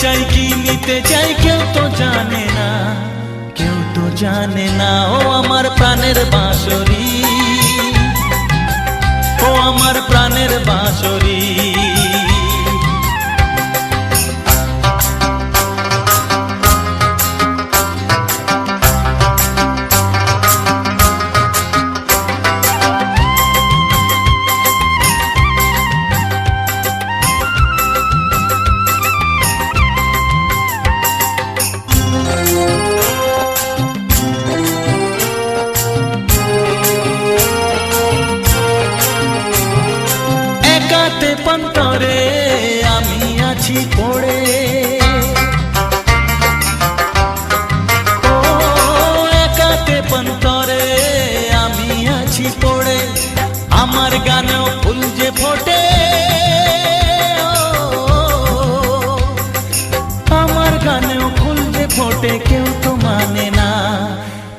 চাই কি নিতে চাই কেউ তো জানে না, কেউ তো জানে না। ও আমার প্রাণের বাঁশরি, ও আমার প্রাণের বাঁশরি। একাতে পন্তরে আমি আছি পড়ে। একাতে পন্তরে আমি আছি পড়ে। আমার গানেও ফুল যে ফোটে। আমার গানেও ফুল যে ফোটে, কেউ তো মানে না,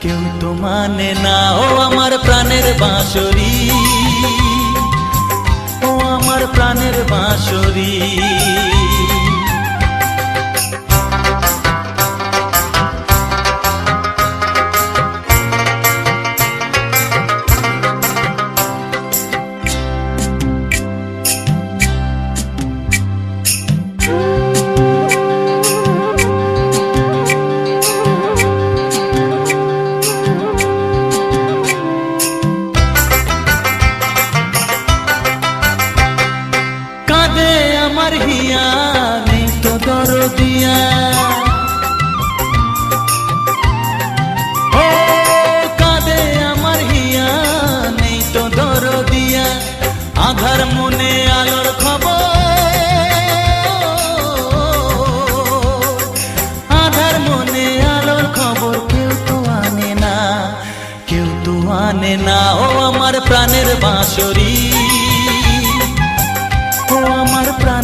কেউ তো মানে না। ও, আমার প্রাণের বাঁশরি। প্রাণের বাঁশরি। হিয়া নেই তো দরদিয়া। ও আমার হিয়া নেই তো দরদিয়া। আধার মনে আলোর